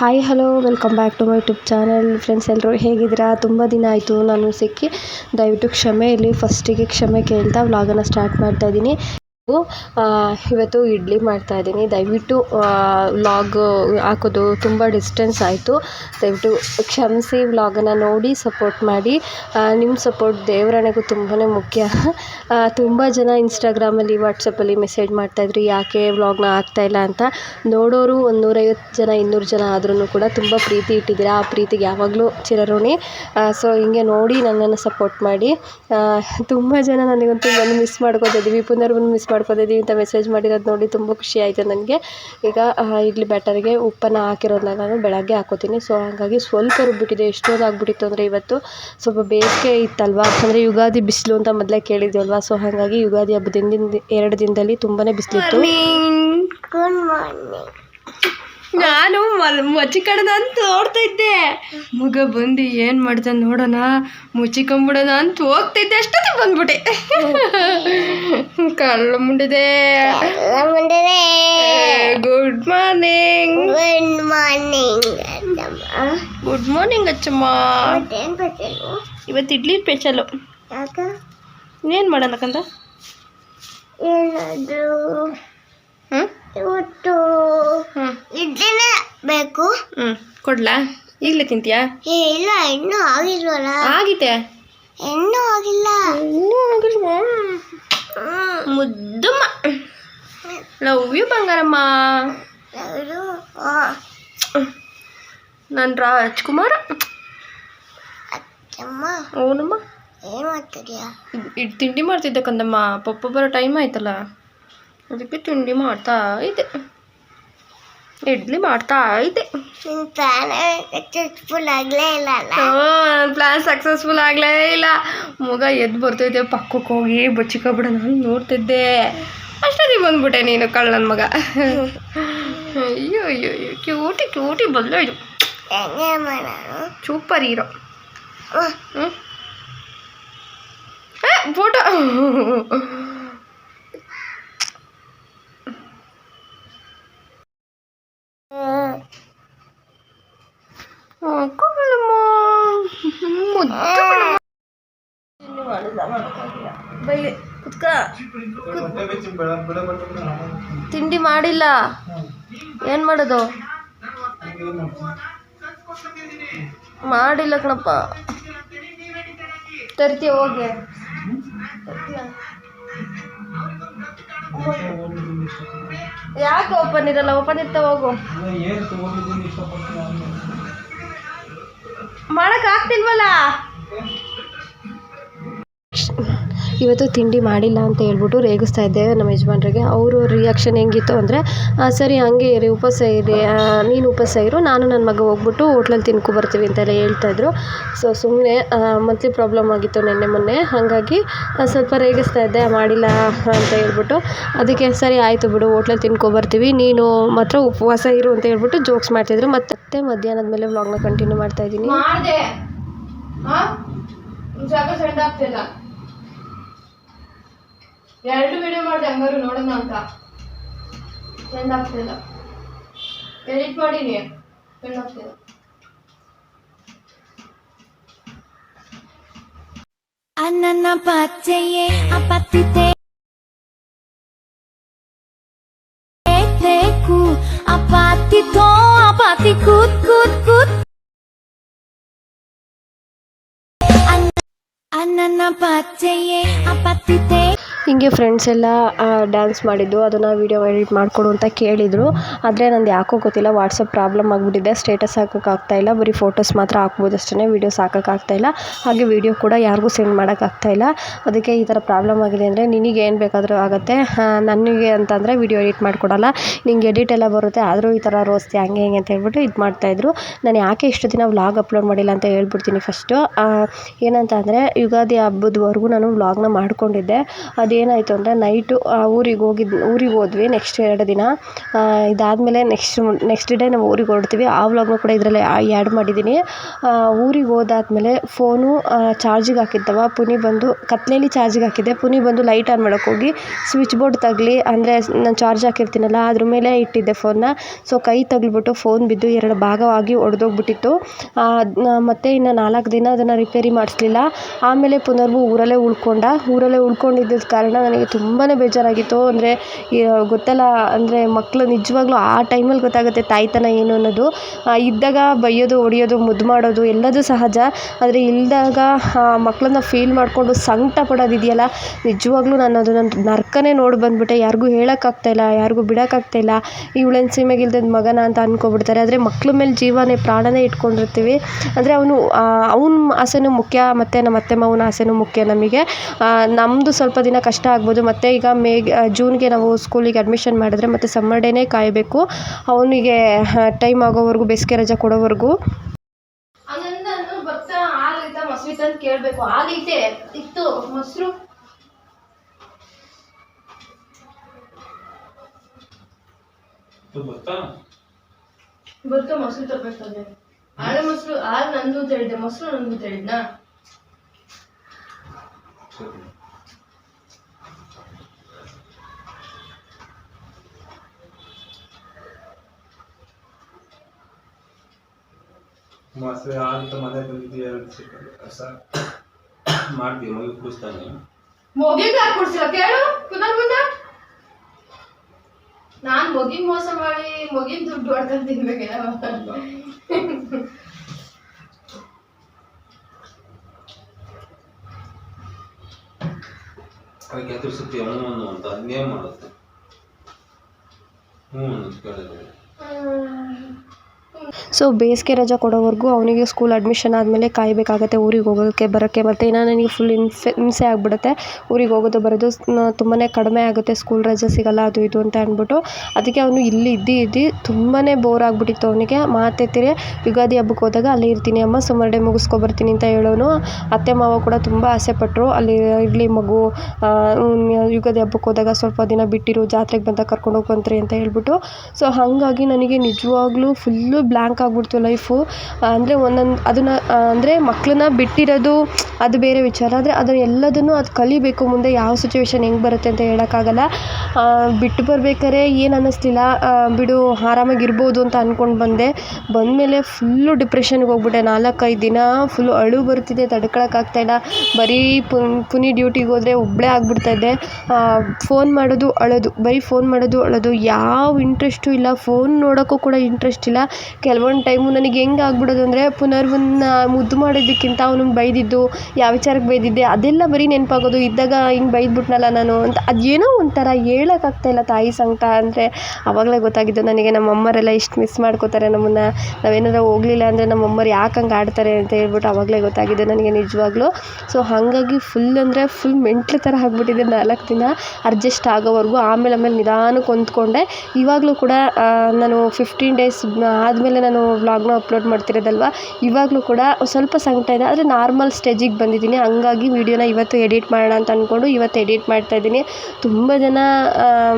Hi hello welcome back to my YouTube channel friends ಎಲ್ಲರೂ ಹೇಗಿದ್ದೀರಾ? ತುಂಬ ದಿನ ಆಯಿತು ನಾನು ಸಿಕ್ಕಿ. ದಯವಿಟ್ಟು ಕ್ಷಮೆ ಇಲ್ಲಿ ಫಸ್ಟಿಗೆ ಕ್ಷಮೆ ಕೇಳ್ತಾ ವ್ಲಾಗನ್ನು ಸ್ಟಾರ್ಟ್ ಮಾಡ್ತಾ ಇದ್ದೀನಿ. ಇವತ್ತು ಇಡ್ಲಿ ಮಾಡ್ತಾ ಇದ್ದೀನಿ. ದಯವಿಟ್ಟು ವ್ಲಾಗ್ ಹಾಕೋದು ತುಂಬ ಡಿಸ್ಟೆನ್ಸ್ ಆಯಿತು. ದಯವಿಟ್ಟು ಕ್ಷಮಿಸಿ ವ್ಲಾಗನ್ನು ನೋಡಿ ಸಪೋರ್ಟ್ ಮಾಡಿ. ನಿಮ್ಮ ಸಪೋರ್ಟ್ ದೇವರಣೆಗೂ ತುಂಬಾ ಮುಖ್ಯ. ತುಂಬ ಜನ ಇನ್ಸ್ಟಾಗ್ರಾಮಲ್ಲಿ ವಾಟ್ಸಪ್ಪಲ್ಲಿ ಮೆಸೇಜ್ ಮಾಡ್ತಾಯಿದ್ರು ಯಾಕೆ ವ್ಲಾಗ್ನ ಹಾಕ್ತಾಯಿಲ್ಲ ಅಂತ. ನೋಡೋರು ಒಂದು ನೂರೈವತ್ತು ಜನ, ಇನ್ನೂರು ಜನ ಆದ್ರೂ ಕೂಡ ತುಂಬ ಪ್ರೀತಿ ಇಟ್ಟಿದ್ದೀರಾ. ಆ ಪ್ರೀತಿಗೆ ಯಾವಾಗಲೂ ಚಿರಋಣಿ. ಸೊ ಹಿಂಗೆ ನೋಡಿ ನನ್ನನ್ನು ಸಪೋರ್ಟ್ ಮಾಡಿ. ತುಂಬ ಜನ ನನಗಂತೂ ಬಂದು ಮಿಸ್ ಮಾಡ್ಕೊತಿದ್ದೀವಿ ಪುನರ್ ಬಂದು ಮಿಸ್ ಮಾಡ್ಕೊತಿದ್ದೀವಿ ಅಂತ ಮೆಸೇಜ್ ಮಾಡಿರೋದು ನೋಡಿ ತುಂಬ ಖುಷಿ ಆಯಿತು ನನಗೆ. ಈಗ ಇಡ್ಲಿ ಬ್ಯಾಟರ್ಗೆ ಉಪ್ಪನ್ನು ಹಾಕಿರೋದನ್ನ ನಾನು ಬೆಳಗ್ಗೆ ಹಾಕೋತೀನಿ. ಸೊ ಹಾಗಾಗಿ ಸ್ವಲ್ಪ ರುಬ್ಬಿಟ್ಟಿದೆ. ಎಷ್ಟೊಂದು ಆಗಿಬಿಟ್ಟಿತ್ತು ಅಂದರೆ ಇವತ್ತು ಸ್ವಲ್ಪ ಬೇಸಿಗೆ ಇತ್ತಲ್ವಾ? ಅಂದರೆ ಯುಗಾದಿ ಬಿಸಿಲು ಅಂತ ಮೊದಲೇ ಕೇಳಿದ್ದೆವಲ್ವಾ ಸೊ ಹಾಗಾಗಿ ಯುಗಾದಿ ಹಬ್ಬದಿಂದ ಎರಡು ದಿನದಲ್ಲಿ ತುಂಬಾ ಬಿಸಿಲಿತ್ತು. ಗುಡ್ ಮಾರ್ನಿಂಗ್ ನಾನು ಮಚ್ಚಿಕಡದ ಅಂತ ನೋಡ್ತಾ ಇದ್ದೆ. ಮಗ ಬಂದು ಏನು ಮಾಡ್ತಾನೆ ನೋಡೋಣ. ಮುಚ್ಚಿಕೊಂಬಿಡೋಣ ಅಂತ ಹೋಗ್ತಿದ್ದೆ ಅಷ್ಟೊತ್ತಿಗೆ ಬಂದ್ಬಿಟ್ಟೆ. ಕಳ್ಳ ಮುಂಡಿದೆ. Good morning good morning good morning Acchamma ಇವತ್ತು ಇಡ್ಲಿ ಸ್ಪೆಷಲು ಏನು ಮಾಡೋಣಕ್ಕಂತ ಏನಾದ್ರು? ಹ್ಞೂ ಇವತ್ತು ಇಡ್ಲಿನೇ ಬೇಕು. ಹ್ಞೂ ಕೊಡ್ಲಾ? ಈಗಲೇ ತಿಂತೀಯಾ? ಏ ಇಲ್ಲ ಇನ್ನೂ ಆಗಿಲ್ವಲ್ಲ. ಆಗಿದೆ ಇನ್ನೂ ಆಗಿಲ್ಲ. ಇನ್ನೂ ಆಗಿಲ್ವಾ? ಮುದ್ದಮ್ಮ ಲವ್ ಯು ಬಂಗಾರಮ್ಮ. ನನ್ನ ನಾನು ರಾಜ್ಕುಮಾರ. ಅಮ್ಮ ಓನಮ್ಮ ಏನು ಮಾಡ್ತಿದ್ಯಾ? ಇದು ತಿಂಡಿ ಮಾಡ್ತಿದ್ದೆ ಕಂದಮ್ಮ. ಪಪ್ಪ ಬರೋ ಟೈಮ್ ಆಯ್ತಲ್ಲ. ಅದಕ್ಕೆ ತಿಂಡಿ ಮಾಡ್ತಾ ಇದ್ದೆ ಇಡ್ಲಿ ಮಾಡ್ತಾ ಇದ್ದೆ ನಿನ್ನ ಪ್ಲಾನ್ ಸಕ್ಸಸ್ಫುಲ್ ಆಗಲೇ ಇಲ್ಲ ನನ್ನ ಪ್ಲಾನ್ ಸಕ್ಸಸ್ಫುಲ್ ಆಗಲೇ ಇಲ್ಲ. ಮಗ ಎದ್ದು ಬರ್ತೈತೆ ಪಕ್ಕಕ್ಕೆ ಹೋಗಿ ಬಚ್ಚಿಕೊಬಿಡ ನಾನು ನೋಡ್ತಿದ್ದೆ. ಅಷ್ಟೊತ್ತಿಗೆ ಬಂದ್ಬಿಟ್ಟೆ ನೀನು ಕಳ್ಳನ ಮಗ. ಅಯ್ಯೋ ಅಯ್ಯೋ ಅಯ್ಯೋ ಕ್ಯೂಟಿ ಕ್ಯೂಟಿ ಬದಲಾಯ್ತು ಇದು. Super hero. ಫೋಟೋ ಬೈಲಿ ಕುತ್ಕ ತಿಂಡಿ ಮಾಡಿಲ್ಲ. ಏನು ಮಾಡೋದು? ಮಾಡಿಲ್ಲ ಕಣಪ್ಪ. ತರ್ತೀಯ ಹೋಗಿ. ಯಾಕೆ ಓಪನ್ ಇರಲ್ಲ? ಓಪನ್ ಇರ್ತಾ ಹೋಗು. ಮಾಡಕ್ ಆಗ್ತಿಲ್ವಲ್ಲ? ಇವತ್ತು ತಿಂಡಿ ಮಾಡಿಲ್ಲ ಅಂತ ಹೇಳ್ಬಿಟ್ಟು ರೇಗಿಸ್ತಾ ಇದ್ದೆ ನಮ್ಮ ಯಜಮಾನ್ರಿಗೆ. ಅವರು ರಿಯಾಕ್ಷನ್ ಹೆಂಗಿತ್ತು ಅಂದರೆ ಸರಿ, ಹಂಗೆ ಇರಿ, ಉಪವಾಸ ಇರಿ ನೀನು ಉಪವಾಸ ಇರು, ನಾನು ನನ್ನ ಮಗ ಹೋಗ್ಬಿಟ್ಟು ಹೋಟ್ಲಲ್ಲಿ ತಿನ್ಕೊ ಬರ್ತೀವಿ ಅಂತೆಲ್ಲ ಹೇಳ್ತಾಯಿದ್ರು ಸೊ ಸುಮ್ಮನೆ ಮಂತ್ಲಿ ಪ್ರಾಬ್ಲಮ್ ಆಗಿತ್ತು ನಿನ್ನೆ ಮೊನ್ನೆ. ಹಾಗಾಗಿ ಸ್ವಲ್ಪ ರೇಗಿಸ್ತಾ ಇದ್ದೆ, ಮಾಡಿಲ್ಲ ಅಂತ ಹೇಳ್ಬಿಟ್ಟು, ಅದಕ್ಕೆ ಸರಿ, ಆಯಿತು ಬಿಡು, ಹೋಟ್ಲಲ್ಲಿ ತಿನ್ಕೊ ಬರ್ತೀವಿ, ನೀನು ಮಾತ್ರ ಉಪವಾಸ ಇರು ಅಂತ ಹೇಳ್ಬಿಟ್ಟು ಜೋಕ್ಸ್ ಮಾಡ್ತಿದ್ರು ಮತ್ತೆ ಮಧ್ಯಾಹ್ನದ ಮೇಲೆ ವ್ಲಾಗ್ನ ಕಂಟಿನ್ಯೂ ಮಾಡ್ತಾ ಇದ್ದೀನಿ. ಎರಡು ವಿಡಿಯೋ ಮಾಡಿದೆ ಹಂಗಾರು ನೋಡೋಣ ಅಂತ. ಸೆಂಡ್ ಆಗ್ತಿಲ್ಲ. ಎಡಿಟ್ ಮಾಡೀನಿ. ಸೆಂಡ್ ಆಗ್ತಿಲ್ಲ. ಅನ್ನ ಪಚ್ಚೆಯೇ ಅಪತ್ತಿತೆ ಬೇಕು. ಅಪಾತಿತೋ ಅಪಾತಿ ಕೂತ್ ಕೂತ್ ಕೂತ್. ಅನ್ನ ಪಚ್ಚೆಯೇ ಅಪತ್ತಿತೆ ಹಿಂಗೆ ಫ್ರೆಂಡ್ಸ್ ಎಲ್ಲ ಡ್ಯಾನ್ಸ್ ಮಾಡಿದ್ದು, ಅದನ್ನು ವೀಡಿಯೋ ಎಡಿಟ್ ಮಾಡಿಕೊಡು ಅಂತ ಕೇಳಿದರು. ಆದರೆ ನಂದು ಯಾಕೋ ಗೊತ್ತಿಲ್ಲ ವಾಟ್ಸಪ್ ಪ್ರಾಬ್ಲಮ್ ಆಗಿಬಿಟ್ಟಿದೆ. ಸ್ಟೇಟಸ್ ಹಾಕೋಕ್ಕಾಗ್ತಾಯಿಲ್ಲ ಬರೀ ಫೋಟೋಸ್ ಮಾತ್ರ ಹಾಕ್ಬೋದು ಅಷ್ಟೇ ವೀಡಿಯೋಸ್ ಹಾಕೋಕ್ಕಾಗ್ತಾಯಿಲ್ಲ ಹಾಗೆ ವೀಡಿಯೋ ಕೂಡ ಯಾರಿಗೂ ಸೆಂಡ್ ಮಾಡೋಕ್ಕಾಗ್ತಾಯಿಲ್ಲ ಅದಕ್ಕೆ ಈ ಥರ ಪ್ರಾಬ್ಲಮ್ ಆಗಿದೆ ಅಂದರೆ ನಿನಗೆ ಏನು ಬೇಕಾದರೂ ಆಗುತ್ತೆ. ನನಗೆ ಅಂತಂದರೆ ವೀಡಿಯೋ ಎಡಿಟ್ ಮಾಡಿಕೊಡಲ್ಲ. ನಿಂಗೆ ಎಡಿಟ್ ಎಲ್ಲ ಬರುತ್ತೆ, ಆದರೂ ಈ ಥರ ರೋಸ್ತಿ ಹಂಗೆ ಹಿಂಗೆ ಅಂತ ಹೇಳ್ಬಿಟ್ಟು ಇದು ಮಾಡ್ತಾಯಿದ್ರು ನಾನು ಯಾಕೆ ಇಷ್ಟು ದಿನ ವ್ಲಾಗ್ ಅಪ್ಲೋಡ್ ಮಾಡಿಲ್ಲ ಅಂತ ಹೇಳ್ಬಿಡ್ತೀನಿ ಫಸ್ಟು ಏನಂತ ಅಂದರೆ ಯುಗಾದಿ ಹಬ್ಬದವರೆಗೂ ನಾನು ವ್ಲಾಗ್ನ ಮಾಡ್ಕೊಂಡಿದ್ದೆ. ಅದೇನಾಯಿತು ಅಂದರೆ ನೈಟು ಊರಿಗೆ ಹೋಗಿದ್, ಊರಿಗೆ ಹೋದ್ವಿ ನೆಕ್ಸ್ಟ್ ಎರಡು ದಿನ. ಇದಾದಮೇಲೆ ನೆಕ್ಸ್ಟ್ ನೆಕ್ಸ್ಟ್ ಡೇ ನಾವು ಊರಿಗೆ ಹೊರಡ್ತೀವಿ. ಆ ವ್ಲಾಗ್ನು ಕೂಡ ಇದರಲ್ಲಿ ಆ್ಯಡ್ ಮಾಡಿದ್ದೀನಿ ಊರಿಗೆ ಹೋದಾದ್ಮೇಲೆ ಫೋನು ಚಾರ್ಜಿಗೆ ಹಾಕಿದ್ದವ. ಪುನಿ ಬಂದು ಕತ್ಲೇಲಿ ಚಾರ್ಜಿಗೆ ಹಾಕಿದ್ದೆ. ಪುನಿ ಬಂದು ಲೈಟ್ ಆನ್ ಮಾಡೋಕೆ ಹೋಗಿ ಸ್ವಿಚ್ ಬೋರ್ಡ್ ತಗಲಿ, ಅಂದರೆ ನಾನು ಚಾರ್ಜ್ ಹಾಕಿರ್ತೀನಲ್ಲ, ಅದ್ರ ಮೇಲೆ ಇಟ್ಟಿದ್ದೆ ಫೋನ್ನ ಸೊ ಕೈ ತಗಲ್ಬಿಟ್ಟು ಫೋನ್ ಬಿದ್ದು ಎರಡು ಭಾಗವಾಗಿ ಒಡೆದೋಗ್ಬಿಟ್ಟಿತ್ತು. ಮತ್ತು ಇನ್ನು ನಾಲ್ಕು ದಿನ ಅದನ್ನು ರಿಪೇರಿ ಮಾಡಿಸ್ಲಿಲ್ಲ. ಆಮೇಲೆ ಪುನರ್ವು ಊರಲ್ಲೇ ಉಳ್ಕೊಂಡ. ಊರಲ್ಲೇ ಉಳ್ಕೊಂಡಿದ್ದ ಕಾರಣ ನನಗೆ ತುಂಬಾ ಬೇಜಾರಾಗಿತ್ತು. ಅಂದರೆ ಗೊತ್ತಲ್ಲ, ಅಂದರೆ ಮಕ್ಕಳು ನಿಜವಾಗ್ಲೂ ಆ ಟೈಮಲ್ಲಿ ಗೊತ್ತಾಗುತ್ತೆ ತಾಯ್ತನ ಏನು ಅನ್ನೋದು. ಇದ್ದಾಗ ಬೈಯೋದು, ಹೊಡಿಯೋದು, ಮುದ್ದು ಮಾಡೋದು ಎಲ್ಲದು ಸಹಜ. ಆದರೆ ಇಲ್ಲದಾಗ ಮಕ್ಕಳನ್ನ ಫೀಲ್ ಮಾಡಿಕೊಂಡು ಸಂಕಟ ಪಡೋದಿದೆಯಲ್ಲ ನಿಜವಾಗ್ಲೂ ನಾನು ಅದನ್ನು ನರ್ಕನೇ ನೋಡಿ ಬಂದುಬಿಟ್ಟೆ. ಯಾರಿಗೂ ಹೇಳೋಕ್ಕಾಗ್ತಾಯಿಲ್ಲ ಯಾರಿಗೂ ಬಿಡೋಕ್ಕಾಗ್ತಾಯಿಲ್ಲ ಇವಳೇನು ಸೀಮೆಗೆ ಇಲ್ದಿದ್ದ ಮಗನ ಅಂತ ಅಂದ್ಕೊಬಿಡ್ತಾರೆ ಆದರೆ ಮಕ್ಳ ಮೇಲೆ ಜೀವನೇ ಪ್ರಾಣನೇ ಇಟ್ಕೊಂಡಿರ್ತೀವಿ. ಅಂದರೆ ಅವನು ಅವ್ನ ಆಸೆನೂ ಮುಖ್ಯ, ಮತ್ತು ನಮ್ಮ ಅತ್ತೆ ಮಾವನ ಆಸೆನೂ ಮುಖ್ಯ ನಮಗೆ. ನಮ್ಮದು ಸ್ವಲ್ಪ ದಿನ ಕಷ್ಟ ಆಗ್ಬೋದು. ಮತ್ತು ಈಗ ಮೇ ಜೂನ್ಗೆ ನಾವು ಸ್ಕೂಲಿಗೆ ಅಡ್ಮಿಷನ್ ಮಾಡಿದ್ರೆ ಮತ್ತು ಸಮ್ಮರ್ ಡೇನೇ ಕಾಯಬೇಕು. ಅವನಿಗೆ ಟೈಮ್ ಆಗೋವರೆಗೂ ಬೇಸಿಗೆ ರಜೆ ಕೊಡೋವರೆಗೂ. ಕೇಳಬೇಕು. ಹಾಲೈತೆ ಇತ್ತು. ಮೊಸರು. ಗೊತ್ತಾ? ಮೊಸರು ತಗೋಬೇಕಾದ್ರೆ ಹಾಳೆ ಮೊಸರು ಹಾಲು ನಂದು ಅಂತ ಹೇಳಿದೆ ಮೊಸರು ನಂದು ಅಂತ ಹೇಳಿದ್ನಾ? ಮೊಸರು ಅಂತ ಮನೆ ಬಂದಿದ್ದೀವಿ ಎರಡು ಸಿಕ್ಕ ಕಸ ಮಾಡ್ತೀವಿ ಮಗು ಕುಡಿಸ್ತಾನೆ ಮೊಗಿಗೆ ಯಾಕೆ ಕೇಳು ಪುನರ್ ಮುಂದೆ. ನಾನ್ ಮಗಿನ್ ಮೋಸ ಮಾಡಿ ಮಗಿನ್ ದುಡ್ಡು ಹೊಡ್ಕೊಂಡ್ ತಿನ್ಬೇಕೇನೋ ಅದಕ್ಕೆ ಎದುರಿಸುತ್ತೆ ಅನ್ನು ಅಂತ ಅದನ್ನೇ ಮಾಡುತ್ತೆ. ಹ್ಞೂ ಕೇಳಿದ್ರೆ ಸೊ ಬೇಸಿಗೆ ರಜೆ ಕೊಡೋವರೆಗೂ ಅವನಿಗೆ ಸ್ಕೂಲ್ ಅಡ್ಮಿಷನ್ ಆದಮೇಲೆ ಕಾಯಬೇಕಾಗತ್ತೆ, ಊರಿಗೆ ಹೋಗೋದಕ್ಕೆ ಬರೋಕ್ಕೆ. ಮತ್ತು ಇನ್ನೂ ನನಗೆ ಫುಲ್ ಹಿಂಸೆ ಹಿಂಸೆ ಆಗಿಬಿಡುತ್ತೆ. ಊರಿಗೆ ಹೋಗೋದು ಬರೋದು ತುಂಬಾ ಕಡಿಮೆ ಆಗುತ್ತೆ. ಸ್ಕೂಲ್ ರಜೆ ಸಿಗಲ್ಲ, ಅದು ಇದು ಅಂತ ಅಂದ್ಬಿಟ್ಟು ಅದಕ್ಕೆ ಅವನು ಇಲ್ಲಿ ಇದ್ದು ಇದ್ದು ತುಂಬಾ ಬೋರ್ ಆಗಿಬಿಟ್ಟಿತ್ತು ಅವನಿಗೆ. ಮಾತೆತ್ತಿರೆ ಯುಗಾದಿ ಹಬ್ಬಕ್ಕೆ ಹೋದಾಗ ಅಲ್ಲಿ ಇರ್ತೀನಿ ಅಮ್ಮ ಸಮ್ಮರ್ ಡೇ ಮುಗಿಸ್ಕೊಬರ್ತೀನಿ ಅಂತ ಹೇಳೋನು. ಅತ್ತೆ, ಮಾವ ಕೂಡ ತುಂಬ ಆಸೆಪಟ್ಟರು ಅಲ್ಲಿ ಇರಲಿ ಮಗು ಯುಗಾದಿ ಹಬ್ಬಕ್ಕೆ ಹೋದಾಗ ಸ್ವಲ್ಪ ದಿನ ಬಿಟ್ಟಿರು, ಜಾತ್ರೆಗೆ ಬಂದಾಗ ಕರ್ಕೊಂಡು ಹೋಗ್ಬಂತ್ರಿ ಅಂತ ಹೇಳ್ಬಿಟ್ಟು. ಸೊ ಹಾಗಾಗಿ ನನಗೆ ನಿಜವಾಗ್ಲೂ ಫುಲ್ಲು ಬ್ಲ್ಯಾಂಕ್ ಆಗಿಬಿಡ್ತು ಲೈಫು ಅಂದರೆ ಒಂದೊಂದು ಅದನ್ನು ಅಂದರೆ ಮಕ್ಕಳನ್ನ ಬಿಟ್ಟಿರೋದು ಅದು ಬೇರೆ ವಿಚಾರ. ಆದರೆ ಅದನ್ನು ಎಲ್ಲದನ್ನು ಅದು ಕಲಿಬೇಕು ಮುಂದೆ ಯಾವ ಸಿಚುವೇಶನ್ ಹೆಂಗೆ ಬರುತ್ತೆ ಅಂತ ಹೇಳೋಕ್ಕಾಗಲ್ಲ. ಬಿಟ್ಟು ಬರ್ಬೇಕಾದ್ರೆ ಏನು ಅನ್ನಿಸ್ಲಿಲ್ಲ. ಬಿಡು ಬಿಡು ಆರಾಮಾಗಿರ್ಬೋದು ಅಂತ ಅಂದ್ಕೊಂಡು ಬಂದೆ. ಬಂದಮೇಲೆ ಫುಲ್ಲು ಡಿಪ್ರೆಷನ್ಗೆ ಹೋಗ್ಬಿಟ್ಟೆ. ನಾಲ್ಕೈದು ದಿನ ಫುಲ್ಲು ಅಳು ಬರ್ತಿದೆ ತಡ್ಕೊಳಕ್ಕಾಗ್ತಾಯಿಲ್ಲ ಬರೀ ಪುನ್ ಡ್ಯೂಟಿಗೆ ಹೋದರೆ ಒಬ್ಬಳೇ ಆಗ್ಬಿಡ್ತಾ ಇದ್ದೆ. ಫೋನ್ ಮಾಡೋದು ಅಳೋದು. ಬರೀ ಫೋನ್ ಮಾಡೋದು ಅಳೋದು. ಯಾವ ಇಂಟ್ರೆಸ್ಟು ಇಲ್ಲ. ಫೋನ್ ನೋಡೋಕ್ಕೂ ಕೂಡ ಇಂಟ್ರೆಸ್ಟ್ ಇಲ್ಲ. ಕೆಲವೊಂದು ಟೈಮು ನನಗೆ ಹೆಂಗೆ ಆಗ್ಬಿಡೋದು ಅಂದರೆ ಪುನರ್ವನ್ನ ಮುದ್ದು ಮಾಡೋದಕ್ಕಿಂತ ಅವ್ನು ಬೈದಿದ್ದು, ಯಾವ ವಿಚಾರಕ್ಕೆ ಬೈದಿದ್ದೆ, ಅದೆಲ್ಲ ಬರೀ ನೆನಪಾಗೋದು. ಇದ್ದಾಗ ಹಿಂಗೆ ಬೈದ್ಬಿಟ್ನಲ್ಲ ನಾನು ಅಂತ ಅದೇನೋ ಒಂಥರ ಹೇಳೋಕ್ಕಾಗ್ತಾಯಿಲ್ಲ ತಾಯಿ ಸಂಕಟ ಅಂದರೆ. ಆವಾಗಲೇ ಗೊತ್ತಾಗಿದ್ದು ನನಗೆ ನಮ್ಮ ಅಮ್ಮರೆಲ್ಲ ಇಷ್ಟು ಮಿಸ್ ಮಾಡ್ಕೋತಾರೆ ನಮ್ಮನ್ನು. ನಾವೇನಾದ್ರು ಹೋಗ್ಲಿಲ್ಲ ಅಂದರೆ ನಮ್ಮ ಅಮ್ಮರು ಯಾಕೆ ಹಂಗೆ ಆಡ್ತಾರೆ ಅಂತ ಹೇಳ್ಬಿಟ್ಟು ಆವಾಗಲೇ ಗೊತ್ತಾಗಿದೆ ನನಗೆ ನಿಜವಾಗ್ಲೂ. ಸೊ ಹಾಗಾಗಿ ಫುಲ್ ಅಂದರೆ ಫುಲ್ ಮೆಂಟ್ಲ್ ಥರ ಆಗ್ಬಿಟ್ಟಿದೆ ನಾಲ್ಕು ದಿನ. ಅಡ್ಜಸ್ಟ್ ಆಗೋವರೆಗೂ ಆಮೇಲೆ ಆಮೇಲೆ ನಿಧಾನಕ್ಕೆ ಹೊಂದ್ಕೊಂಡೆ. ಇವಾಗಲೂ ಕೂಡ ನಾನು ಫಿಫ್ಟೀನ್ ಡೇಸ್ ಆದಮೇಲೆ ನಾನು ವ್ಲಾಗ್ನ ಅಪ್ಲೋಡ್ ಮಾಡ್ತಿರೋದಲ್ವ? ಇವಾಗಲೂ ಕೂಡ ಸ್ವಲ್ಪ ಸಂಕಟ ಇದೆ. ಆದರೆ ನಾರ್ಮಲ್ ಸ್ಟೇಜಿಗೆ ಬಂದಿದ್ದೀನಿ. ಹಂಗಾಗಿ ವೀಡಿಯೋನ ಇವತ್ತು ಎಡಿಟ್ ಮಾಡೋಣ ಅಂತ ಅಂದ್ಕೊಂಡು ಇವತ್ತು ಎಡಿಟ್ ಮಾಡ್ತಾಯಿದ್ದೀನಿ ತುಂಬ ಜನ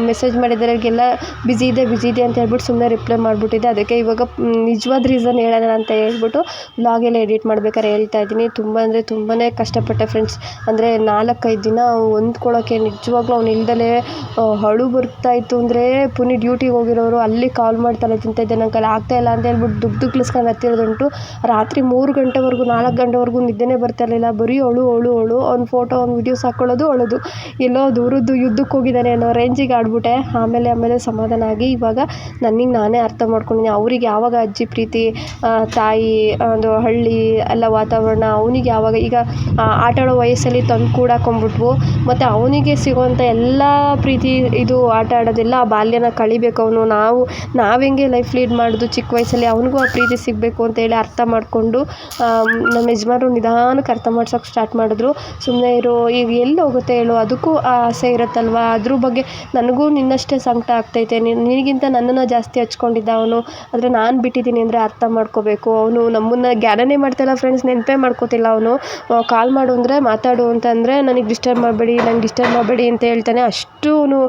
ಮೆಸೇಜ್ ಮಾಡಿದವರಿಗೆಲ್ಲ ಬ್ಯುಸಿ ಇದೆ ಬ್ಯುಸಿ ಇದೆ ಅಂತ ಹೇಳ್ಬಿಟ್ಟು ಸುಮ್ಮನೆ ರಿಪ್ಲೈ ಮಾಡಿಬಿಟ್ಟಿದ್ದೆ. ಅದಕ್ಕೆ ಇವಾಗ ನಿಜವಾದ ರೀಸನ್ ಹೇಳೋಣ ಅಂತ ಹೇಳ್ಬಿಟ್ಟು ವ್ಲಾಗೆಲ್ಲ ಎಡಿಟ್ ಮಾಡ್ಬೇಕಾದ್ರೆ ಹೇಳ್ತಾ ಇದ್ದೀನಿ. ತುಂಬ ಅಂದರೆ ತುಂಬಾ ಕಷ್ಟಪಟ್ಟೆ ಫ್ರೆಂಡ್ಸ್ ಅಂದರೆ ನಾಲ್ಕೈದು ದಿನ ಹೊಂದ್ಕೊಳ್ಳೋಕ್ಕೆ ನಿಜವಾಗ್ಲೂ ಅವ್ನು ಇಲ್ದಲೇ ಅಳು ಬರ್ತಾಯಿತ್ತು ಅಂದರೆ ಪುನಿ ಡ್ಯೂಟಿಗೆ ಹೋಗಿರೋರು ಅಲ್ಲಿ ಕಾಲ್ ಮಾಡ್ತಾರೆ ತಿಂತಾಯಿದ್ದೆ ನಂಗೆ ಕೈಲಿ ಆಗ್ತಾಯಿಲ್ಲ ಹೇಳ್ಬಿಟ್ಟು ದುಗ್ ದುಗ್ಲಿಸ್ಕೊಂಡು ಹತ್ತಿರೋದುಂಟು. ರಾತ್ರಿ ಮೂರು ಗಂಟೆವರೆಗೂ, ನಾಲ್ಕು ಗಂಟೆವರೆಗೂ ನಿದ್ದೆನೇ ಬರ್ತಾ ಇರಲಿಲ್ಲ. ಬರೀ ಅಳು ಅಳು ಅಳು ಅವ್ನ ಫೋಟೋ ಅವ್ನ ವೀಡಿಯೋಸ್ ಹಾಕ್ಕೊಳ್ಳೋದು ಅಳೋದು ಎಲ್ಲೋ ದೂರದ್ದು ಯುದ್ಧಕ್ಕೆ ಹೋಗಿದ್ದಾನೆ ಅನ್ನೋ ರೇಂಜಿಗೆ ಆಡ್ಬಿಟ್ಟೆ. ಆಮೇಲೆ ಆಮೇಲೆ ಸಮಾಧಾನ ಆಗಿ ಇವಾಗ ನನಗೆ ನಾನೇ ಅರ್ಥ ಮಾಡ್ಕೊಂಡಿದ್ದೀನಿ ಅವ್ರಿಗೆ ಯಾವಾಗ ಅಜ್ಜಿ ಪ್ರೀತಿ ತಾಯಿ ಒಂದು ಹಳ್ಳಿ, ಎಲ್ಲ ವಾತಾವರಣ, ಅವನಿಗೆ ಯಾವಾಗ ಈಗ ಆಟಾಡೋ ವಯಸ್ಸಲ್ಲಿ ತಂದು ಕೂಡಾಕೊಂಡ್ಬಿಟ್ವು. ಮತ್ತು ಅವನಿಗೆ ಸಿಗುವಂಥ ಎಲ್ಲ ಪ್ರೀತಿ, ಇದು ಆಟ ಆಡೋದೆಲ್ಲ ಆ ಬಾಲ್ಯನ ಕಳಿಬೇಕು ಅವನು. ನಾವು ನಾವು ಹೆಂಗೆ ಲೈಫ್ ಲೀಡ್ ಮಾಡೋದು? ಚಿಕ್ಕ ವಯಸ್ಸಲ್ಲಿ ಒಂದ್ಸಲಿ ಅವನಿಗೂ ಆ ಪ್ರೀತಿ ಸಿಗಬೇಕು ಅಂತೇಳಿ ಅರ್ಥ ಮಾಡಿಕೊಂಡು ನಮ್ಮ ಯಜಮಾನ್ರು ನಿಧಾನಕ್ಕೆ ಅರ್ಥ ಮಾಡ್ಸೋಕೆ ಸ್ಟಾರ್ಟ್ ಮಾಡಿದ್ರು. ಸುಮ್ಮನೆ ಇರು, ಈಗ ಎಲ್ಲಿ ಹೋಗುತ್ತೆ ಹೇಳು, ಅದಕ್ಕೂ ಆ ಆಸೆ ಇರುತ್ತಲ್ವ? ಅದ್ರ ಬಗ್ಗೆ ನನಗೂ ನಿನ್ನಷ್ಟೇ ಸಂಕಟ ಆಗ್ತೈತೆ. ನೀನು ನಿನಗಿಂತ ನನ್ನನ್ನು ಜಾಸ್ತಿ ಹಚ್ಕೊಂಡಿದ್ದ ಅವನು, ಆದರೆ ನಾನು ಬಿಟ್ಟಿದ್ದೀನಿ ಅಂದರೆ ಅರ್ಥ ಮಾಡ್ಕೋಬೇಕು. ಅವನು ನಮ್ಮನ್ನು ಜ್ಞಾನನೇ ಮಾಡ್ತಾಯಿಲ್ಲ ಫ್ರೆಂಡ್ಸ್ ನೆನಪೇ ಮಾಡ್ಕೋತಿಲ್ಲ ಅವನು. ಕಾಲ್ ಮಾಡು ಅಂದರೆ ಮಾತಾಡು ಅಂತಂದರೆ ನನಗೆ ಡಿಸ್ಟರ್ಬ್ ಮಾಡಬೇಡಿ, ನಂಗೆ ಡಿಸ್ಟರ್ಬ್ ಮಾಡಬೇಡಿ ಅಂತ ಹೇಳ್ತಾನೆ. ಅಷ್ಟು ಅವನು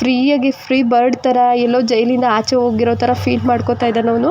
ಫ್ರೀಯಾಗಿ ಫ್ರೀ ಬರ್ಡ್ ಥರ ಎಲ್ಲೋ ಜೈಲಿಂದ ಆಚೆ ಹೋಗಿರೋ ಥರ ಫೀಲ್ ಮಾಡ್ಕೋತಾ ಇದ್ದಾನೆ ಅವನು.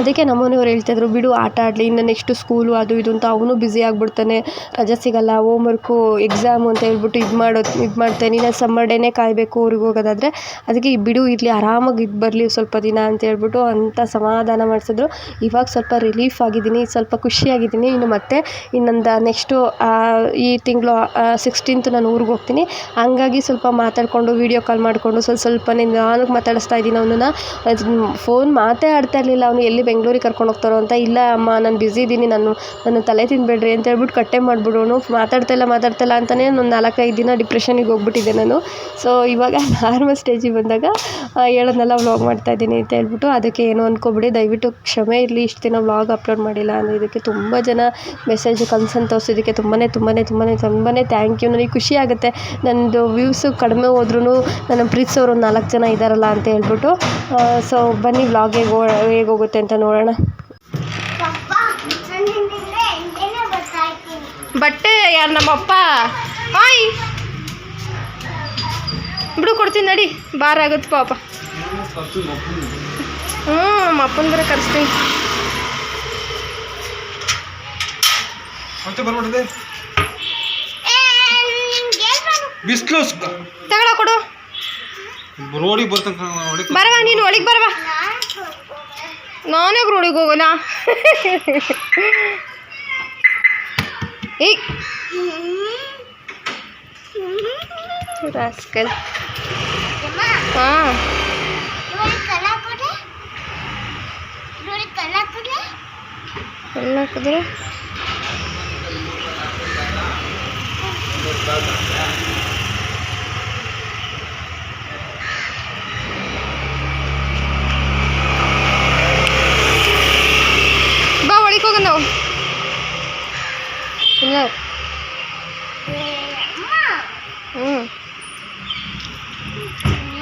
ಅದಕ್ಕೆ ನಮ್ಮನೆಯವ್ರು ಹೇಳ್ತಾಯಿದ್ರು ಬಿಡು, ಆಟ ಆಡಲಿ, ಇನ್ನು ನೆಕ್ಸ್ಟು ಸ್ಕೂಲು ಅದು ಇದು ಅಂತ. ಅವನು ಬ್ಯುಸಿ ಆಗಿಬಿಡ್ತಾನೆ. ರಜೆ ಓಮ್ ಹೋಮ್ವರ್ಕು ಎಕ್ಸಾಮು ಅಂತ ಹೇಳ್ಬಿಟ್ಟು ಇದು ಮಾಡೋದು ಇದು ಮಾಡ್ತಾನೆ. ಇನ್ನು ಸಮ್ಮರ್ ಡೇನೇ ಕಾಯಬೇಕು ಊರಿಗೆ ಹೋಗೋದಾದರೆ. ಅದಕ್ಕೆ ಬಿಡು, ಇರಲಿ, ಆರಾಮಾಗಿ ಇದು ಬರಲಿ ಸ್ವಲ್ಪ ದಿನ ಅಂತ ಹೇಳ್ಬಿಟ್ಟು ಅಂತ ಸಮಾಧಾನ ಮಾಡಿಸಿದ್ರು. ಇವಾಗ ಸ್ವಲ್ಪ ರಿಲೀಫ್ ಆಗಿದ್ದೀನಿ, ಸ್ವಲ್ಪ ಖುಷಿಯಾಗಿದ್ದೀನಿ ಇನ್ನು ಮತ್ತೆ ಇನ್ನೊಂದು ನೆಕ್ಸ್ಟು ಈ ತಿಂಗಳು ಸಿಕ್ಸ್ಟೀನ್ತ್ ನಾನು ಊರಿಗೆ ಹೋಗ್ತೀನಿ. ಹಂಗಾಗಿ ಸ್ವಲ್ಪ ಮಾತಾಡಿಕೊಂಡು ವೀಡಿಯೋ ಕಾಲ್ ಮಾಡಿಕೊಂಡು, ಸ್ವಲ್ಪ ಸ್ವಲ್ಪ ನಾನು ಮಾತಾಡಿಸ್ತಾ ಇದ್ದೀನಿ ಅವನನ್ನು. ಫೋನ್ ಮಾತೇ ಆಡ್ತಾ ಇರಲಿಲ್ಲ ಅವನು. ಎಲ್ಲಿ ಬೆಂಗಳೂರಿಗೆ ಕರ್ಕೊಂಡು ಹೋಗ್ತಾರೋ ಅಂತ, ಇಲ್ಲ ಅಮ್ಮ, ನಾನು ಬ್ಯುಸಿ ಇದ್ದೀನಿ ನಾನು, ನನ್ನ ತಲೆ ತಿನ್ನಬೇಡ್ರಿ ಅಂತ ಹೇಳ್ಬಿಟ್ಟು ಕಟ್ಟೆ ಮಾಡಿಬಿಡೋನು. ಮಾತಾಡ್ತಾಯಿಲ್ಲ ಇಲ್ಲ, ಮಾತಾಡ್ತಾ ಇಲ್ಲ ಅಂತಲೇ ನಾನು ನಾಲ್ಕೈದು ದಿನ ಡಿಪ್ರೆಷನಿಗೆ ಹೋಗ್ಬಿಟ್ಟಿದ್ದೆ ನಾನು. ಸೊ ಇವಾಗ ನಾರ್ಮಲ್ ಸ್ಟೇಜಿಗೆ ಬಂದಾಗ ಹೇಳೋದ್ನೆಲ್ಲ ವ್ಲಾಗ್ ಮಾಡ್ತಾ ಇದ್ದೀನಿ ಅಂತ ಹೇಳ್ಬಿಟ್ಟು ಅದಕ್ಕೆ ಏನು ಅಂದ್ಕೊಬಿಡಿ ದಯವಿಟ್ಟು ಕ್ಷಮೆ ಇರಲಿ, ಇಷ್ಟು ದಿನ ವ್ಲಾಗ್ ಅಪ್ಲೋಡ್ ಮಾಡಿಲ್ಲ ಅಂದರೆ ಇದಕ್ಕೆ ತುಂಬ ಜನ ಮೆಸೇಜ್ ಕನ್ಸನ್ ತೋರಿಸೋದಕ್ಕೆ ತುಂಬಾ ತುಂಬಾ ತುಂಬಾ ತುಂಬಾ ಥ್ಯಾಂಕ್ ಯು ನನಗೆ ಖುಷಿ ಆಗುತ್ತೆ. ನನ್ನದು ವ್ಯೂಸು ಕಡಿಮೆ ಹೋದ್ರೂ ನನ್ನ ಪ್ರೀತ್ಸೋರು ಒಂದು ನಾಲ್ಕು ಜನ ಇದ್ದಾರಲ್ಲ ಅಂತ ಹೇಳ್ಬಿಟ್ಟು ಸೊ ಬನ್ನಿ ವ್ಲಾಗ್ ಹೇಗೆ ಹೇಗೆ ಹೋಗುತ್ತೆ ಅಂತ ನೋಡೋಣ. ಬರ್ತಾ ಇರ್ತೀನಿ. ಬಟ್ಟೆ ಯಾರು ನಮ್ಮಪ್ಪ ಆಯ್ ಬಿಡು ಕೊಡ್ತೀನಿ ನಡಿ. ಬಾರ ಆಗುತ್ತೆ ಪಾಪ. ಹ್ಞೂ ನಮ್ಮ ಅಪ್ಪನ ಬರ ಕರೆಸ್ತೀನಿ. ಬಿಸಿಲು. ತಗೊಳ ಕೊಡು. ಬರವ ನೀನು ಒಳಗೆ ಬರವ. ನಾನೇ ರೋಡಿಗೆ ಹೋಗೋಲ್ಲ ಏಯ್ ರಾಸ್ಕಲ್ ಹಾಂ ನೋಡಿ ಕಲಾ ಕೊಡೆ ನೋಡಿ ಕಲಾ ಕೊಡೆ ಎಲ್ಲ ಹಾಕಿದ್ರೆ ಬಾ ಒಳಗೆ ಹೋಗೋಣ ನಾವು ಇಲ್ಲ ಹ್ಞೂ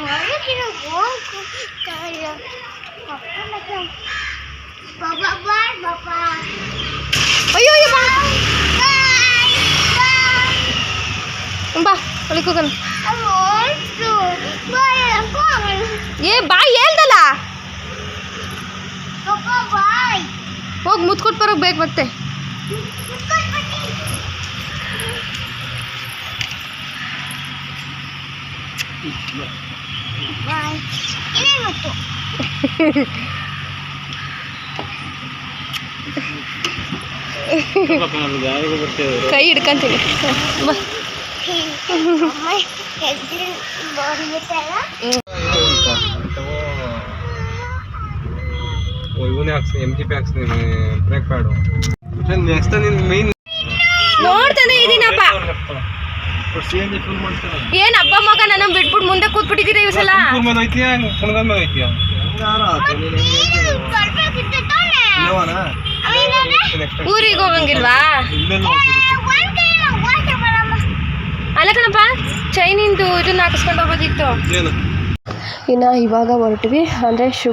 ಹೊರಗಿನ ಹೋಗು ಕಾಲ ಪಪ್ಪ ಬಾಯ್ ಪಪ್ಪ ಅಯ್ಯೋ ಅಯ್ಯೋ ಬಾ ಬಾಯ್ ಬಾಯ್ ಬಾ ಒಳಗೆ ಹೋಗೋಣ ಅಮ್ಮೋಯ್ತು ಬಾಯ್ ಅನ್ಕೊಂಡು ಏ ಬಾ ಹೇಳ್ದಲ್ಲ ಪಪ್ಪ ಬಾಯ್ ಹೋಗಿ ಮುತ್ಕೊಟ್ಟು ಬರೋಕೆ ಬೇಕು ಮತ್ತೆ ಕುತ್ಕೊಂಡು ಬನ್ನಿ ಬಾಯ್ ಇದೇ ಮತ್ತು ಯಾರಿಗೂ ಬರ್ತೇವೆ ಕೈ ಹಿಡ್ಕೊಂತೀನಿ ಬಾ M G P brake pad next ನಿನ್ ಮೈನ್ ನೋಡ್ತಾನೆ ಇದೀನಪ್ಪ. ಏನ್ ಹಬ್ಬ ಮಗ ನನ್ನ ಬಿಟ್ಬಿಟ್ಟು ಮುಂದೆ ಕೂತ್ಬಿಟ್ಟಿದೀರ ಈ ಸಲ? ಊರಿಗೆ ಹೋಗಂಗಿಲ್ವಾ? ಅಲ್ಲ ಕಣಪ್ಪ ಚೈನಿಂದು ಇದನ್ನ ಹಾಕಿಸ್ಕೊಂಡು ಹೋಗೋದಿತ್ತು. ಏನು? ಇನ್ನು ಇವಾಗ ಹೊರಟ್ವಿ. ಅಂದರೆ ಶು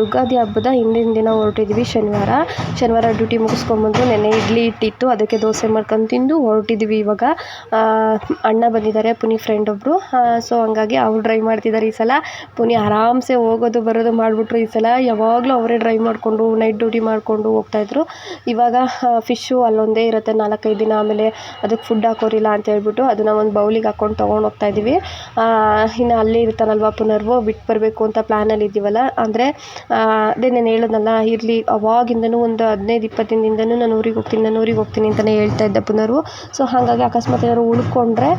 ಯುಗಾದಿ ಹಬ್ಬದ ಹಿಂದಿನ ದಿನ ಹೊರಟಿದ್ವಿ ಶನಿವಾರ. ಶನಿವಾರ ಡ್ಯೂಟಿ ಮುಗಿಸ್ಕೊಂಬಂದು ನೆನ್ನೆ ಇಡ್ಲಿ ಇಟ್ಟಿತ್ತು. ಅದಕ್ಕೆ ದೋಸೆ ಮಾಡ್ಕೊಂಡು ತಿಂದು ಹೊರಟಿದ್ವಿ ಇವಾಗ. ಅಣ್ಣ ಬಂದಿದ್ದಾರೆ, ಪುನಿ ಫ್ರೆಂಡ್ ಒಬ್ಬರು ಸೊ ಹಂಗಾಗಿ ಅವ್ರು ಡ್ರೈವ್ ಮಾಡ್ತಿದ್ದಾರೆ ಈ ಸಲ. ಪುನಿ ಆರಾಮ್ಸೆ ಹೋಗೋದು ಬರೋದು ಮಾಡಿಬಿಟ್ರು ಈ ಸಲ. ಯಾವಾಗಲೂ ಅವರೇ ಡ್ರೈವ್ ಮಾಡಿಕೊಂಡು ನೈಟ್ ಡ್ಯೂಟಿ ಮಾಡಿಕೊಂಡು ಹೋಗ್ತಾಯಿದ್ರು ಇವಾಗ ಫಿಶ್ಶು ಅಲ್ಲೊಂದೇ ಇರುತ್ತೆ, ನಾಲ್ಕೈದು ದಿನ ಆಮೇಲೆ ಅದಕ್ಕೆ ಫುಡ್ ಹಾಕೋರಿಲ್ಲ ಅಂತ ಹೇಳ್ಬಿಟ್ಟು ಅದನ್ನ ಒಂದು ಬೌಲಿಗೆ ಹಾಕ್ಕೊಂಡು ತೊಗೊಂಡು ಹೋಗ್ತಾ ಇದ್ದೀವಿ ಇನ್ನು ಅಲ್ಲೇ ಇರ್ತಾನಲ್ವ ಪುನರ್ವು. ಬಿಟ್ಟು ಬರಬೇಕು ಅಂತ ಪ್ಲ್ಯಾನಲ್ಲಿ ಇದ್ದೀವಲ್ಲ? ಅಂದರೆ ಅದೇ ನಾನು ಹೇಳೋದಲ್ಲ ಇರಲಿ, ಅವಾಗಿಂದನೂ ಒಂದು ಹದಿನೈದು ಇಪ್ಪತ್ತು ದಿನದಿಂದನೂ ನಾನು ಊರಿಗೆ ಹೋಗ್ತೀನಿ, ನಾನು ಊರಿಗೆ ಹೋಗ್ತೀನಿ ಅಂತಲೇ ಹೇಳ್ತಾ ಇದ್ದೆ ಪುನರ್ವು ಸೊ ಹಾಗಾಗಿ ಅಕಸ್ಮಾತ್ ಏನಾದ್ರು ಉಳ್ಕೊಂಡ್ರೆ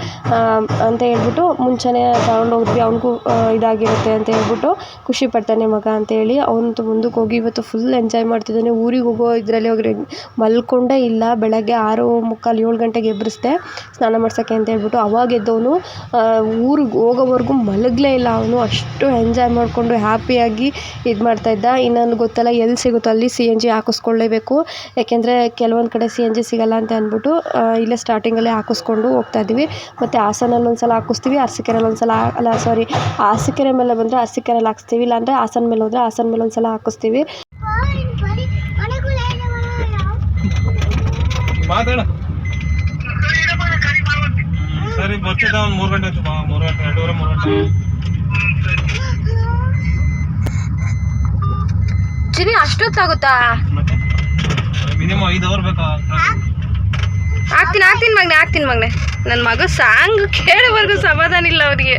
ಅಂತ ಹೇಳ್ಬಿಟ್ಟು ಮುಂಚೆನೇ ತಗೊಂಡು ಹೋದ್ವಿ. ಅವ್ನಿಗೂ ಇದಾಗಿರುತ್ತೆ ಅಂತ ಹೇಳ್ಬಿಟ್ಟು ಖುಷಿ ಪಡ್ತಾನೆ ಮಗ ಅಂತೇಳಿ ಅವನಂತೂ ಮುಂದಕ್ಕೆ ಹೋಗಿ ಇವತ್ತು ಫುಲ್ ಎಂಜಾಯ್ ಮಾಡ್ತಿದ್ದಾನೆ. ಊರಿಗೆ ಹೋಗೋ ಇದರಲ್ಲಿ ಹೋಗಿ ಮಲ್ಕೊಂಡೇ ಇಲ್ಲ. ಬೆಳಗ್ಗೆ ಆರು ಮುಕ್ಕಾಲು ಏಳು ಗಂಟೆಗೆ ಎಬ್ಬರಿಸ್ದೆ, ಸ್ನಾನ ಮಾಡ್ಸೋಕ್ಕೆ ಅಂತ ಹೇಳ್ಬಿಟ್ಟು ಅವಾಗ ಎದ್ದವನು ಊರಿಗೆ ಹೋಗೋವರೆಗೂ ಮಲಗಲೇ ಇಲ್ಲ ಅವನು. ಅಷ್ಟು ಎಂಜಾಯ್ ಮಾಡಿಕೊಂಡು ಹ್ಯಾಪಿಯಾಗಿ ಇದು ಮಾಡ್ತಾಯಿದ್ದ ಇನ್ನೊಂದು ಗೊತ್ತಲ್ಲ, ಎಲ್ಲಿ ಸಿಗುತ್ತೋ ಅಲ್ಲಿ ಸಿ ಎನ್ ಜಿ ಹಾಕಿಸ್ಕೊಳ್ಳೇಬೇಕು. ಯಾಕೆಂದರೆ ಕೆಲವೊಂದು ಕಡೆ ಸಿ ಎನ್ ಜಿ ಸಿಗಲ್ಲ ಅಂತ ಅಂದ್ಬಿಟ್ಟು ಇಲ್ಲೇ ಸ್ಟಾರ್ಟಿಂಗಲ್ಲೇ ಹಾಕಿಸ್ಕೊಂಡು ಹೋಗ್ತಾ ಇದ್ದೀವಿ. ಮತ್ತು ಹಾಸನಲ್ಲಿ ಒಂದು ಸಲ ಹಾಕಿಸ್ತೀವಿ ಅರಸೀಕೆರೆಯಲ್ಲಿ ಒಂದು ಸಲ ಅಲ್ಲ ಸಾರಿ ಅರಸೀಕೆರೆ ಮೇಲೆ ಬಂದರೆ ಅರಸೀಕೆರೆಯಲ್ಲಿ ಹಾಕಿಸ್ತೀವಿ, ಇಲ್ಲಾಂದರೆ ಹಾಸನ ಮೇಲೆ ಹೋದರೆ ಹಾಸನ ಮೇಲೆ ಒಂದು ಸಲ ಹಾಕಿಸ್ತೀವಿ ಸರಿ ಬರ್ತಿದ್ದ ಒಂದು ಮೂರು ಗಂಟೆ ಆಯ್ತು ಮೂರು ಗಂಟೆ, ಎರಡೂವರೆ, ಮೂರು ಗಂಟೆ. ಚಿನಿ ಅಷ್ಟೊತ್ತಾಗುತ್ತಾ? ಮಿನಿಮಮ್ ಐದು ಅವರ್ ಬೇಕಾ? ಹಾಕ್ತೀನಿ ಹಾಕ್ತೀನಿ ಮಗನೆ ಹಾಕ್ತೀನಿ ಮಗನೆ. ನನ್ನ ಮಗ ಸಾಂಗ್ ಕೇಳೋವರೆಗೂ ಸಮಾಧಾನ ಇಲ್ಲ ಅವರಿಗೆ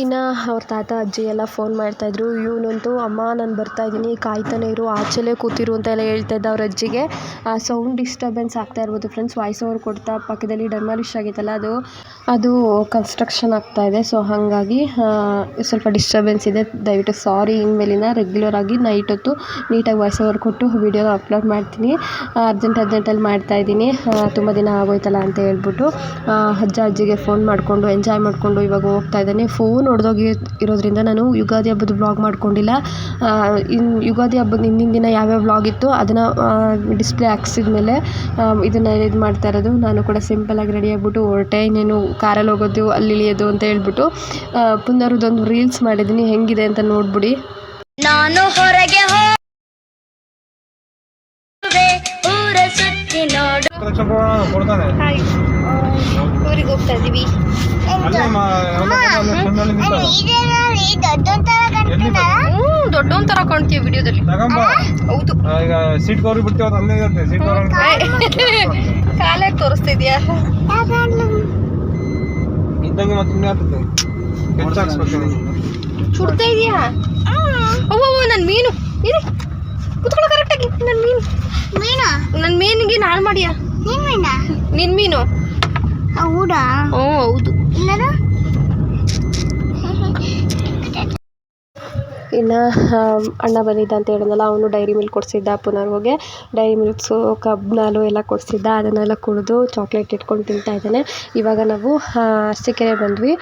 ಇನ್ನು ಅವ್ರ ತಾತ, ಅಜ್ಜಿ ಎಲ್ಲ ಫೋನ್ ಮಾಡ್ತಾಯಿದ್ರು ಇವನಂತೂ, ಅಮ್ಮ, ನಾನು ಬರ್ತಾಯಿದ್ದೀನಿ ಕಾಯ್ತಾನೆ ಇರು. ಆಚೆಲೇ ಕೂತಿರು ಅಂತ ಎಲ್ಲ ಹೇಳ್ತಾ ಇದ್ದ ಅವ್ರ ಅಜ್ಜಿಗೆ. ಆ ಸೌಂಡ್ ಡಿಸ್ಟರ್ಬೆನ್ಸ್ ಆಗ್ತಾ ಇರ್ಬೋದು ಫ್ರೆಂಡ್ಸ್ ವಾಯ್ಸ್ ಓವರ್ ಕೊಡ್ತಾ ಪಕ್ಕದಲ್ಲಿ ಡೆಮಾಲಿಷ್ ಆಗೈತಲ್ಲ ಅದು. ಅದು ಕನ್ಸ್ಟ್ರಕ್ಷನ್ ಆಗ್ತಾಯಿದೆ ಸೊ ಹಾಗಾಗಿ ಸ್ವಲ್ಪ ಡಿಸ್ಟರ್ಬೆನ್ಸ್ ಇದೆ. ದಯವಿಟ್ಟು ಸಾರಿ ಇನ್ಮೇಲಿನ ರೆಗ್ಯುಲರ್ ಆಗಿ ನೈಟ್ ಹೊತ್ತು ನೀಟಾಗಿ ವಾಯ್ಸ್ ಓವರ್ ಕೊಟ್ಟು ವೀಡಿಯೋನ ಅಪ್ಲೋಡ್ ಮಾಡ್ತೀನಿ. ಅರ್ಜೆಂಟ್ ಅರ್ಜೆಂಟಲ್ಲಿ ಮಾಡ್ತಾಯಿದ್ದೀನಿ ತುಂಬ ದಿನ ಆಗೋಯ್ತಲ್ಲ ಅಂತ ಹೇಳ್ಬಿಟ್ಟು ಅಜ್ಜ, ಅಜ್ಜಿಗೆ ಫೋನ್ ಮಾಡಿಕೊಂಡು ಎಂಜಾಯ್ ಮಾಡಿಕೊಂಡು ಇವಾಗ ಹೋಗ್ತಾ ಇದ್ದಾನೆ. ಫೋನ್ ಹೊಡೆದೋಗಿ ಇರೋದ್ರಿಂದ ನಾನು ಯುಗಾದಿ ಹಬ್ಬದ ವ್ಲಾಗ್ ಮಾಡ್ಕೊಂಡಿಲ್ಲ. ಇನ್ನು ಯುಗಾದಿ ಹಬ್ಬದ ಹಿಂದಿನ ದಿನ ಯಾವ್ಯಾವ ವ್ಲಾಗ್ ಇತ್ತು ಅದನ್ನು ಡಿಸ್ಪ್ಲೇ ಹಾಕ್ಸಿದ ಮೇಲೆ ಇದನ್ನು ಇದು ಮಾಡ್ತಾ ಇರೋದು. ನಾನು ಕೂಡ ಸಿಂಪಲಾಗಿ ರೆಡಿ ಆಗಿಬಿಟ್ಟು ಹೊರಟೆ. ಇನ್ನೇನು ಕಾರಲ್ಲಿ ಹೋಗೋದು, ಅಲ್ಲಿ ಇಳಿಯೋದು ಅಂತ ಹೇಳ್ಬಿಟ್ಟು ಪುನರ್ದೊಂದು ರೀಲ್ಸ್ ಮಾಡಿದ್ದೀನಿ ಹೆಂಗಿದೆ ಅಂತ ನೋಡ್ಬಿಡಿ. ನಾನು ಹೊರಗೆ ಕಲೆಕ್ಷನ್ ಕೊಡ್ತಾನೆ ಊರಿಗೆ ಹೋಗ್ತಾ ತರ ಕಾಣ್ತೀವಿ ವಿಡಿಯೋದಲ್ಲಿ ಹೌದು ಈಗ ಸೀಟ್ ಕವರ್ ಬಿಡ್ತೀವಿ ಅದು ಅಲ್ಲೇ ಇರುತ್ತೆ ಸೀಟ್ ಕವರ್ ಕಾಲೇ ತೋರಿಸ್ತಿದ್ಯಾ ಇದ್ದಂಗೆ ಮತ್ತೆ ಇನ್ನೇ ಆಗ್ತದೆ ಹೆಚ್ಚಾಕ್ಸ್ಬೇಕು ಸುಡ್ತಾ ಇದೆಯಾ ಅವ್ವ ನನ್ನ ಮೀನು ಇದೆ ಕುತ್ಕೊಳ್ಳೋ ಕರೆಕ್ಟಾಗಿ ನನ್ನ ಮೀನು ಮೀನಾ ನನ್ನ ಮೀನಿಗೆ ಮಾಡಿಯಾ ನೀನ್ ಮೀನಾ? ಹೌದಾ? ಹ್ಞೂ ಹೌದು. ಇನ್ನು ಅಣ್ಣ ಬಂದಿದ್ದ ಅಂತ ಹೇಳಿದ್ನಲ್ಲ, ಅವನು ಡೈರಿ ಮಿಲ್ಕ್ ಕೊಡಿಸಿದ್ದ ಪುನರ್ವಗೆ ಡೈರಿ ಮಿಲ್ಕ್ಸು ಕಬ್ನಾಲು ಎಲ್ಲ ಕೊಡಿಸಿದ್ದ, ಅದನ್ನೆಲ್ಲ ಕುಡಿದು ಚಾಕ್ಲೇಟ್ ಇಟ್ಕೊಂಡು ತಿಂತಾ ಇದ್ದಾನೆ. ಇವಾಗ ನಾವು ಅರಸೀಕೆರೆ ಬಂದ್ವಿ.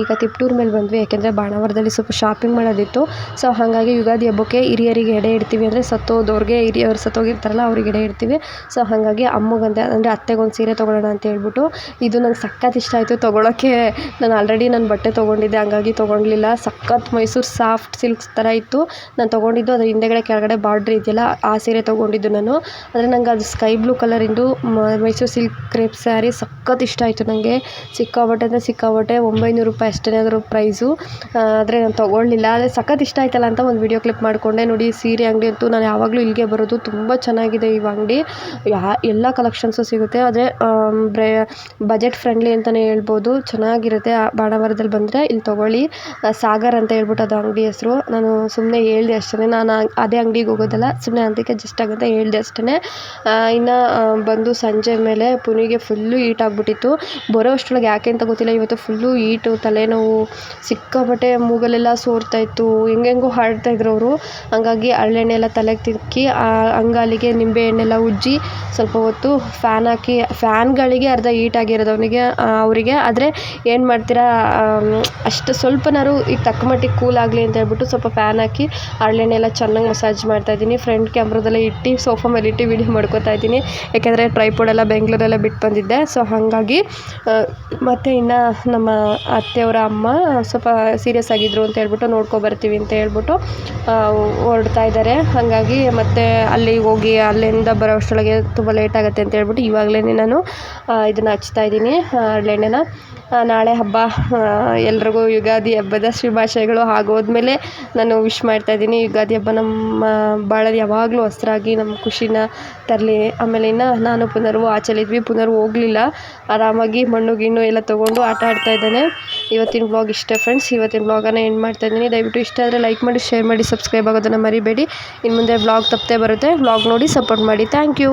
ಈಗ ತಿಪ್ಟೂರ್ ಮೇಲೆ ಬಂದ್ವಿ, ಯಾಕೆಂದರೆ ಬಾಣಾವರದಲ್ಲಿ ಸ್ವಲ್ಪ ಶಾಪಿಂಗ್ ಮಾಡೋದಿತ್ತು. ಸೊ ಹಾಗಾಗಿ ಯುಗಾದಿ ಹಬ್ಬಕ್ಕೆ ಹಿರಿಯರಿಗೆ ಎಡೆ ಇಡ್ತೀವಿ ಅಂದರೆ ಸತ್ತೋದವ್ರಿಗೆ ಹಿರಿಯವ್ರು ಸತ್ತೋಗಿರ್ತಾರಲ್ಲ, ಅವ್ರಿಗೆ ಎಡೆ ಇಡ್ತೀವಿ. ಸೊ ಹಾಗಾಗಿ ಅಮ್ಮಗಂದೆ ಅಂದರೆ ಅತ್ತೆಗೊಂದು ಸೀರೆ ತೊಗೊಳ್ಳೋಣ ಅಂತ ಹೇಳ್ಬಿಟ್ಟು, ಇದು ನಂಗೆ ಸಖತ್ ಇಷ್ಟ ಆಯಿತು ತೊಗೊಳೋಕ್ಕೆ. ನಾನು ಆಲ್ರೆಡಿ ನಾನು ಬಟ್ಟೆ ತೊಗೊಂಡಿದ್ದೆ, ಹಂಗಾಗಿ ತೊಗೊಳ್ಲಿಲ್ಲ ಸಖತ್ ಮೈಸೂರು ಸಾಫ್ಟ್ ಸಿಲ್ಕ್ಸ್ ಥರ ಇತ್ತು. ನಾನು ತೊಗೊಂಡಿದ್ದು ಅದ್ರ ಹಿಂದೆಗಡೆ ಕೆಳಗಡೆ ಬಾರ್ಡ್ರ್ ಇದೆಯಲ್ಲ, ಆ ಸೀರೆ ತೊಗೊಂಡಿದ್ದು ನಾನು. ಆದರೆ ನಂಗೆ ಅದು ಸ್ಕೈ ಬ್ಲೂ ಕಲರಿಂದು ಮೈಸೂರು ಸಿಲ್ಕ್ ಕ್ರೇಪ್ ಸ್ಯಾರಿ ಸಖತ್ ಇಷ್ಟ ಆಯಿತು ನನಗೆ ಸಿಕ್ಕಾಪಟ್ಟೆ ಅಂದರೆ ಸಿಕ್ಕಾಪಟ್ಟೆ ಒಂಬೈನೂರು ರೂಪಾಯಿ ಅಷ್ಟೇ ಅದರ ಪ್ರೈಸು ಆದರೆ ನಾನು ತೊಗೊಳ್ಳಿಲ್ಲ ಆದರೆ ಸಖತ್ ಇಷ್ಟ ಆಯ್ತಲ್ಲ ಅಂತ ಒಂದು ವಿಡಿಯೋ ಕ್ಲಿಪ್ ಮಾಡಿಕೊಂಡೆ. ನೋಡಿ ಸೀರೆ ಅಂಗಡಿ ಅಂತೂ ನಾನು ಯಾವಾಗಲೂ ಇಲ್ಲಿಗೆ ಬರೋದು ತುಂಬ ಚೆನ್ನಾಗಿದೆ ಈ ಅಂಗಡಿ. ಯಾ, ಎಲ್ಲ ಕಲೆಕ್ಷನ್ಸು ಸಿಗುತ್ತೆ. ಆದರೆ ಬ್ರೇ ಬಜೆಟ್ ಫ್ರೆಂಡ್ಲಿ ಅಂತಲೇ ಹೇಳ್ಬೋದು. ಚೆನ್ನಾಗಿರುತ್ತೆ. ಬಾಣಾವರದಲ್ಲಿ ಬಂದರೆ ಇಲ್ಲಿ ತೊಗೊಳ್ಳಿ. ಸಾಗರ್ ಅಂತ ಹೇಳ್ಬಿಟ್ಟು ಅದು ಅಂಗಡಿ ಹೆಸರು. ನಾನು ಸುಮ್ಮನೆ ಹೇಳ್ದೆ ಅಷ್ಟೇ ನಾನು ಅದೇ ಅಂಗ್ಡಿಗೆ ಹೋಗೋದಲ್ಲ ಸುಮ್ಮನೆ ಅದಕ್ಕೆ ಜಸ್ಟ್ ಆಗಂತ ಹೇಳ್ದೆ ಅಷ್ಟೇ ಇನ್ನು ಬಂದು ಸಂಜೆ ಮೇಲೆ ಪುನಿಗೆ ಫುಲ್ಲು ಈಟ್ ಆಗಿಬಿಟ್ಟಿತ್ತು. ಬರೋ ಅಷ್ಟರೊಳಗೆ ಯಾಕೆ ಅಂತ ಗೊತ್ತಿಲ್ಲ. ಇವತ್ತು ಫುಲ್ಲು ಈಟು ತಲೆನೋವು, ಸಿಕ್ಕಾಪಟ್ಟೆ ಮೂಗಲೆಲ್ಲ ಸೋರ್ತಾ ಇತ್ತು. ಹೆಂಗೆಂಗೋ ಇದ್ರು ಅವರು. ಹಂಗಾಗಿ ಹರಳೆಣ್ಣೆ ಎಲ್ಲ ತಲೆಗೆ ತಿಕ್ಕಿ, ಆ, ಅಂಗಾಲಿಗೆ ನಿಂಬೆ ಎಣ್ಣೆಲ್ಲ ಉಜ್ಜಿ ಸ್ವಲ್ಪ ಹೊತ್ತು ಫ್ಯಾನ್ ಹಾಕಿ ಫ್ಯಾನ್ಗಳಿಗೆ ಅರ್ಧ ಈಟ್ ಆಗಿರೋದು ಅವನಿಗೆ ಅವರಿಗೆ. ಆದರೆ ಏನು ಮಾಡ್ತೀರಾ ಅಷ್ಟು ಸ್ವಲ್ಪನಾರು ಈಗ ತಕ್ಕ ಮಟ್ಟಿಗೆ ಕೂಲ್ ಆಗಲಿ ಅಂತ ಹೇಳ್ಬಿಟ್ಟು ಸ್ವಲ್ಪ ಫ್ಯಾನ್ ಹಾಕಿ ಹರಳೆಣ್ಣೆ ಎಲ್ಲ ಚೆನ್ನಾಗಿ ಮಸಾಜ್ ಮಾಡ್ತಾ ಇದ್ದೀನಿ. ಫ್ರಂಟ್ ಕ್ಯಾಮ್ರದಲ್ಲೇ ಇಟ್ಟು ಸೋಫಾ ಮೇಲೆ ಇಟ್ಟು ವೀಡಿಯೋ ಮಾಡ್ಕೋತಾ ಇದ್ದೀನಿ. ಯಾಕೆಂದರೆ ಟ್ರೈಪೋಡೆಲ್ಲ ಬೆಂಗಳೂರೆಲ್ಲ ಬಿಟ್ಟು ಬಂದಿದ್ದೆ. ಸೊ ಹಾಗಾಗಿ ಮತ್ತು ಇನ್ನು ನಮ್ಮ ಅತ್ತೆಯವರ ಅಮ್ಮ ಸ್ವಲ್ಪ ಸೀರಿಯಸ್ ಆಗಿದ್ರು ಅಂತ ಹೇಳ್ಬಿಟ್ಟು ನೋಡ್ಕೊ ಬರ್ತೀವಿ ಅಂತ ಹೇಳ್ಬಿಟ್ಟು ಹೊರಡ್ತಾ ಇದ್ದಾರೆ. ಹಾಗಾಗಿ ಮತ್ತು ಅಲ್ಲಿ ಹೋಗಿ, ಅಲ್ಲಿಂದ ಬರೋ ಅಷ್ಟರೊಳಗೆ ತುಂಬ ಲೇಟ್ ಆಗುತ್ತೆ ಅಂತ ಹೇಳ್ಬಿಟ್ಟು ಇವಾಗಲೇ ನಾನು ಇದನ್ನು ಹಚ್ತಾ ಇದ್ದೀನಿ ಹರಳೆಣ್ಣೆನ ನಾಳೆ ಹಬ್ಬ ಎಲ್ರಿಗೂ ಯುಗಾದಿ ಹಬ್ಬದ ಶುಭಾಶಯಗಳು. ಆಗೋದ್ಮೇಲೆ ನಾನು ವಿಶ್ ಮಾಡ್ತಾ ಇದ್ದೀನಿ. ಯುಗಾದಿ ಹಬ್ಬ ನಮ್ಮ ಬಾಳಲ್ಲಿ ಯಾವಾಗಲೂ ಹಸ್ರಾಗಿ ನಮ್ಮ ಖುಷಿನ ತರಲಿ. ಆಮೇಲೆ ಇನ್ನು ನಾನು ಪುನರ್ವು ಆಚೆಲಿದ್ವಿ ಪುನರ್ ಹೋಗಲಿಲ್ಲ. ಆರಾಮಾಗಿ ಮಣ್ಣು ಗಿಣ್ಣು ಎಲ್ಲ ತೊಗೊಂಡು ಆಟ ಆಡ್ತಾ ಇದ್ದಾನೆ. ಇವತ್ತಿನ ಬ್ಲಾಗ್ ಇಷ್ಟೇ ಫ್ರೆಂಡ್ಸ್ ಇವತ್ತಿನ ಬ್ಲಾಗನ್ನು ಎಂಡ್ ಮಾಡ್ತಾ ಇದ್ದೀನಿ. ದಯವಿಟ್ಟು ಇಷ್ಟ ಆದರೆ ಲೈಕ್ ಮಾಡಿ ಶೇರ್ ಮಾಡಿ ಸಬ್ಸ್ಕ್ರೈಬ್ ಆಗೋದನ್ನು ಮರಿಬೇಡಿ. ಇನ್ನು ಮುಂದೆ ಬ್ಲಾಗ್ ತಪ್ಪದೆ ಬರುತ್ತೆ. ಬ್ಲಾಗ್ ನೋಡಿ ಸಪೋರ್ಟ್ ಮಾಡಿ. Thank you